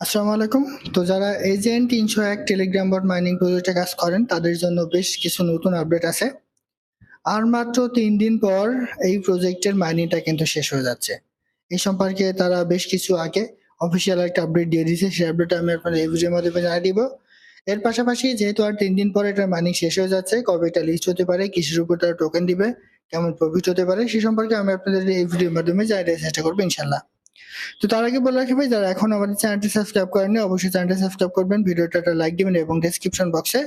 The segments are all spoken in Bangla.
আসসালামু আলাইকুম। তো যারা এজেন্ট তিনশো এক টেলিগ্রাম বট মাইনিং প্রজেক্টে কাজ করেন, তাদের জন্য বেশ কিছু নতুন আপডেট আছে। আর মাত্র তিন দিন পর এই প্রজেক্টের মাইনিংটা কিন্তু শেষ হয়ে যাচ্ছে। এই সম্পর্কে তারা বেশ কিছু আগে অফিসিয়াল একটা আপডেট দিয়ে দিয়েছে। সেই আপডেট আমি আপনাদের এই ভিডিওর মাধ্যমে জানিয়ে দিব। এর পাশাপাশি যেহেতু আর তিন দিন পরে এটার মাইনিং শেষ হয়ে যাচ্ছে, কবে এটা লিস্ট হতে পারে, কিসের উপর তারা টোকেন দিবে, কেমন প্রফিট হতে পারে, সে সম্পর্কে আমি আপনাদের এই ভিডিওর মাধ্যমে জানিয়ে চেষ্টা করব ইনশাল্লাহ তো তার আগে বলে রাখি ভাই, যারা এখন আমাদের চ্যানেলটি সাবস্ক্রাইব করেননি, অবশ্যই চ্যানেলটি সাবস্ক্রাইব করবেন, ভিডিওটা একটা লাইক দিবেন এবং ডেসক্রিপশন বক্সে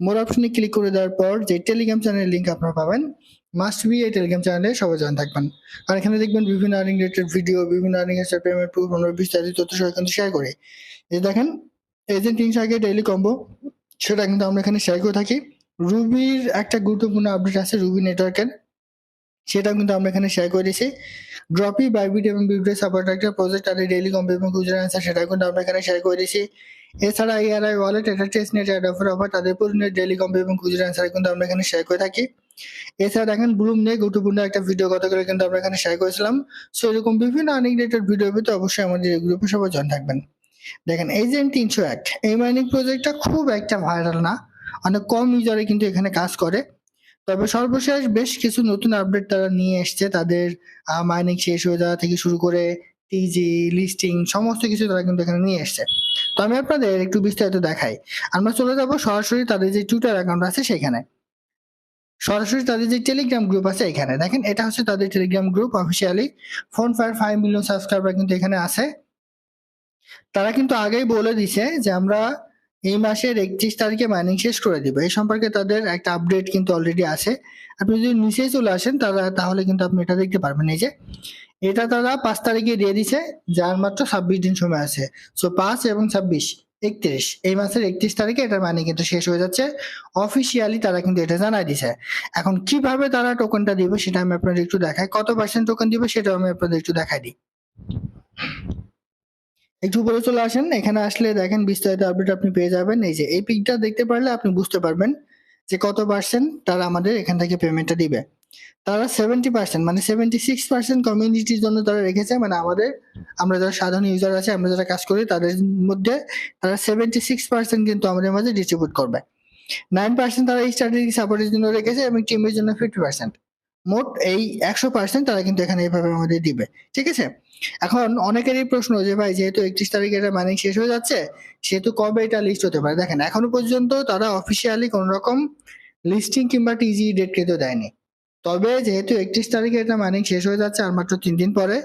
মোর অপশনে ক্লিক করে দেওয়ার পর যে টেলিগ্রাম চ্যানেলের লিংক আপনারা পাবেন মাস্ট বি এই টেলিগ্রাম চ্যানেলে সবাই জয়েন থাকবেন। আর এখানে দেখবেন বিভিন্ন আর্নিং রিলেটেড ভিডিও বিভিন্ন আর্নিং এর পেমেন্ট প্রুফ আমরা বিস্তারিত তথ্য সহ কিন্তু শেয়ার করি। এই দেখেন এজেন্ট তিনশো আগে ডেইলি কম্বো সেটা কিন্তু আমরা এখানে শেয়ার করে থাকি। রুবির একটা গুরুত্বপূর্ণ আপডেট আছে, রুবি নেটওয়ার্কের সেটাও কিন্তু আমরা এখানে শেয়ার করে দিয়েছি। ড্রপি বাইবিট এবং বিউটি সাপোর্ট একটা প্রজেক্ট তাদের ডেইলি কম্পে এবং খুচরা অ্যান্সার সেটা কিন্তু আমরা এখানে শেয়ার করে দিয়েছি। এছাড়া এআরআই ওয়ালেট এটা test net add offer offer তাদের পুরনো ডেইলি কম্পে এবং খুচরা অ্যান্সার কিন্তু আমরা এখানে শেয়ার করে থাকি। এছাড়া দেখেন ব্লুম নিয়ে গুরুত্বপূর্ণ একটা ভিডিও গতকালে কিন্তু আমরা এখানে শেয়ার করেছিলাম। সো এরকম বিভিন্ন আর্নিং রিলেটেড ভিডিও পেতে অবশ্যই আমাদের গ্রুপে সবাই জয়েন থাকবেন। দেখেন এই এজেন্ট তিনশো এক, এই মাইনিং প্রজেক্টটা খুব একটা ভাইরাল না। অনেক কম ইউজারে কিন্তু এখানে কাজ করে। তবে সর্বশেষ বেশ কিছু নতুন আপডেট তারা নিয়ে এসছে। তাদের মাইনিং শেষ হয়ে যাওয়া থেকে শুরু করে টিজি লিস্টিং সমস্ত কিছু তারা কিন্তু এখানে নিয়ে এসছে। তো আমি আপনাদের একটু বিস্তারিত দেখাই। আমরা চলে যাব সরাসরি তাদের যে টুইটার অ্যাকাউন্ট আছে সেখানে। সরাসরি তাদের যে টেলিগ্রাম গ্রুপ আছে এখানে। দেখেন, এটা হচ্ছে তাদের Telegram group officially phone fire five million subscriber কিন্তু এখানে আছে। তারা কিন্তু আগেই বলে দিছে যে আমরা এই মাসের একত্রিশ তারিখে মাইনিং শেষ করে দিব। এই সম্পর্কে তাদের একটা আপডেট কিন্তু অলরেডি আছে। আপনি যদি নিচে চলে আসেন, তারা তাহলে কিন্তু আপনি এটা দেখতে পারবেন। এই যে, এটা তারা পাঁচ তারিখে দিয়ে দিছে, যার মাত্র ছাব্বিশ দিন সময় আছে। সো পাঁচ এবং ছাব্বিশ, একত্রিশ। এই মাসের একত্রিশ তারিখে এটার মানে কিন্তু শেষ হয়ে যাচ্ছে। অফিসিয়ালি তারা কিন্তু এটা জানাই দিছে। এখন কীভাবে তারা টোকেনটা দিবে, সেটা আমি আপনাদের একটু দেখাই। কত পার্সেন্ট টোকেন দিবে, সেটাও আমি আপনাদের একটু দেখাই দিই। একটু উপরে চলে আসেন, এখানে আসলে দেখেন বিস্তারিত আপডেট আপনি পেয়ে যাবেন। এই যে, এই পিকটা দেখতে পারলে আপনি বুঝতে পারবেন যে কত পার্সেন্ট তারা আমাদের এখান থেকে পেমেন্টটা দিবে। তারা সেভেন্টি পার্সেন্ট মানে সেভেন্টি সিক্স পার্সেন্ট কমিউনিটির জন্য তারা রেখেছে মানে আমাদের, আমরা যারা সাধারণ ইউজার আছে, আমরা যারা কাজ করি, তাদের মধ্যে তারা সেভেন্টি সিক্স পার্সেন্ট কিন্তু আমাদের মাঝে ডিস্ট্রিবিউট করবে। নাইন পার্সেন্ট তারা এই স্ট্র্যাটেজি সাপোর্টের জন্য রেখেছে এবং টিমের জন্য ফিফটি পার্সেন্ট মোট এই একশো পার্সেন্ট তারা কিন্তু এখানে এইভাবে আমাদের দিবে। ঠিক আছে? এখন অনেকেরই প্রশ্ন যে, ভাই, যেহেতু একত্রিশ তারিখে এটা মাইনিং শেষ হয়ে যাচ্ছে, সেহেতু কবে এটা লিস্ট হতে পারে? দেখেন, এখনও পর্যন্ত তারা অফিসিয়ালি কোন রকম লিস্টিং কিংবা টিজি ডেট কিন্তু দেয়নি। তবে যেহেতু একত্রিশ তারিখে এটা মাইনিং শেষ হয়ে যাচ্ছে আর মাত্র তিন দিন পরে,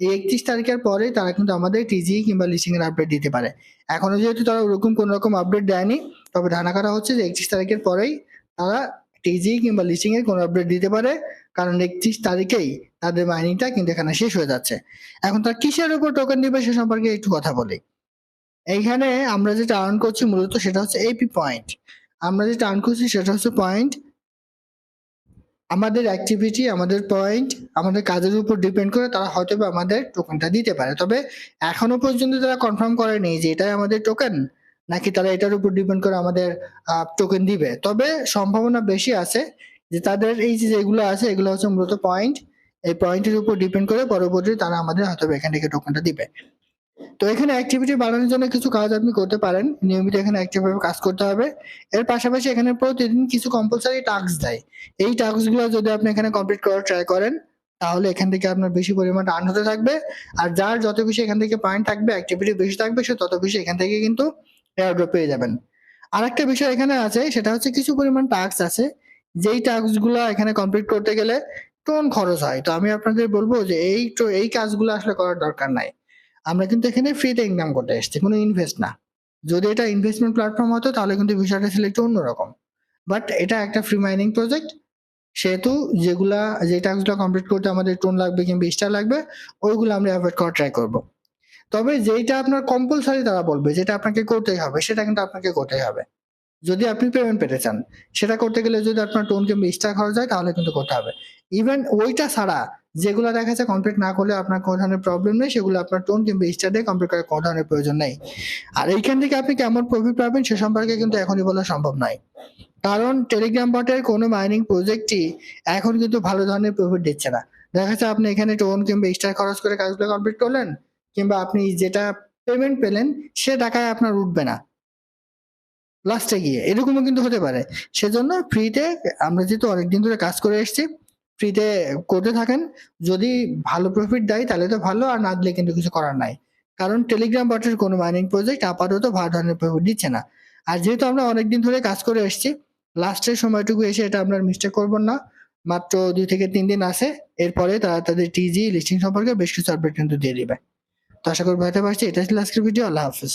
এই একত্রিশ তারিখের পরে তারা কিন্তু আমাদের টিজি কিংবা লিস্টিং এর আপডেট দিতে পারে। এখনও যেহেতু তারা ওরকম কোন রকম আপডেট দেয়নি, তবে ধারণা করা হচ্ছে যে, একত্রিশ তারিখের পরেই তারা টিজি কিংবা এর কোনো আপডেট দিতে পারে, কারণ একত্রিশ তারিখেই তাদের মাইনিংটা কিন্তু এখানে শেষ হয়ে যাচ্ছে। এখন তার কিসের উপর টোকেন দিবে সে সম্পর্কে একটু কথা বলি। এইখানে আমরা যেটা আর্ন করছি মূলত সেটা হচ্ছে এপি পয়েন্ট আমরা যেটা আর্ন করছি সেটা হচ্ছে পয়েন্ট আমাদের অ্যাক্টিভিটি আমাদের পয়েন্ট আমাদের কাজের উপর ডিপেন্ড করে তারা হয়তো আমাদের টোকেনটা দিতে পারে। তবে এখনও পর্যন্ত তারা কনফার্ম করেনি যে এটাই আমাদের টোকেন নাকি তারা এটার উপর ডিপেন্ড করে আমাদের টোকেন দিবে? তবে সম্ভাবনা বেশি আছে যে তাদের এই যে যেগুলো আছে, এগুলো হচ্ছে মূলত পয়েন্ট এই পয়েন্টের উপর ডিপেন্ড করে পরবর্তী তারা আমাদের হয়তো এখান থেকে টোকেনটা দিবে। তো এখানে অ্যাক্টিভিটি বাড়ানোর জন্য কিছু কাজ আপনি করতে পারেন। নিয়মিত এখানে অ্যাক্টিভ ভাবে কাজ করতে হবে। এর পাশাপাশি এখানে প্রতিদিন কিছু কম্পালসারি টাস্ক দেয়। এই টাস্কগুলো যদি আপনি এখানে কমপ্লিট করার ট্রাই করেন, তাহলে এখান থেকে আপনার বেশি পরিমাণ আর্ন হতে থাকবে। আর যার যত বেশি এখান থেকে পয়েন্ট থাকবে অ্যাক্টিভিটি বেশি থাকবে, সে তত বেশি এখান থেকে কিন্তু এয়ারড্রপ পেয়ে যাবেন। আরেকটা বিষয় এখানে আছে, সেটা হচ্ছে কিছু পরিমাণ টাস্ক আছে, যেই টাস্কগুলো এখানে কমপ্লিট করতে গেলে টোন খরচ হয়। তো আমি আপনাদের বলব যে এই তো- এই কাজগুলো আসলে করার দরকার নাই। আমরা কিন্তু এখানে ফ্রিতে ইনকাম করতে এসেছি, কোনো ইনভেস্ট না। যদি এটা ইনভেস্টমেন্ট প্ল্যাটফর্ম হতো, তাহলে কিন্তু বিষয়টা ছিল একটু অন্যরকম। বাট এটা একটা ফ্রি মাইনিং প্রজেক্ট সেহেতু যেগুলা, যে টাস্কগুলো কমপ্লিট করতে আমাদের টোন লাগবে কিংবা স্টার লাগবে, ওইগুলো আমরা অ্যাভয়েড করার ট্রাই করব। তবে যেইটা আপনার কম্পালসারি তারা বলবে, যেটা আপনাকে করতেই হবে, সেটা কিন্তু আপনাকে করতেই হবে। যদি আপনি পেমেন্ট পেতে চান, সেটা করতে গেলে যদি আপনার টোন কিংবা স্টার খরচ হয় তাহলে কিন্তু করতে হবে। ইভেন ওইটা ছাড়া যেগুলো দেখা যাচ্ছে কমপ্লিট না করলে আপনার কোনো ধরনের প্রবলেম নেই, সেগুলো আপনার টোন কিংবা স্টার দিয়ে কমপ্লিট করার কোনো ধরনের প্রয়োজন নেই। আর এইখান থেকে আপনি কেমন প্রফিট পাবেন, সে সম্পর্কে কিন্তু এখনই বলা সম্ভব নয়। কারণ টেলিগ্রাম বটের কোনো মাইনিং প্রজেক্টই এখন কিন্তু ভালো ধরনের প্রফিট দিচ্ছে না। দেখা যাচ্ছে আপনি এখানে টোন কিংবা স্টার খরচ করে কাজগুলো কমপ্লিট করলেন কিংবা আপনি যেটা পেমেন্ট পেলেন, সে টাকায় আপনার উঠবে না। লাস্টে গিয়ে। এরকমও কিন্তু হতে পারে। সেজন্য ফ্রিতে আমরা যেহেতু অনেকদিন ধরে কাজ করে এসেছি ফ্রিতে করতে থাকেন। যদি ভালো প্রফিট দেয়, তাহলে তো ভালো, আর না দিলে কিন্তু কিছু করার নাই। কারণ টেলিগ্রাম বটের কোনো মাইনিং প্রজেক্ট আপাতত ভালো ধরনের প্রফিট দিচ্ছে না। আর যেহেতু আমরা অনেকদিন ধরে কাজ করে এসেছি লাস্টের সময়টুকু এসে এটা আমরা মিস্টেক করব না। মাত্র দুই থেকে তিন দিন আছে। এরপরে তারা তাদের টিজি লিস্টিং সম্পর্কে বেশ কিছু আপডেট কিন্তু দিয়ে দিবে। তো আশা করি পারছি। এটা ছিল আজকের ভিডিও আল্লাহ হাফিজ।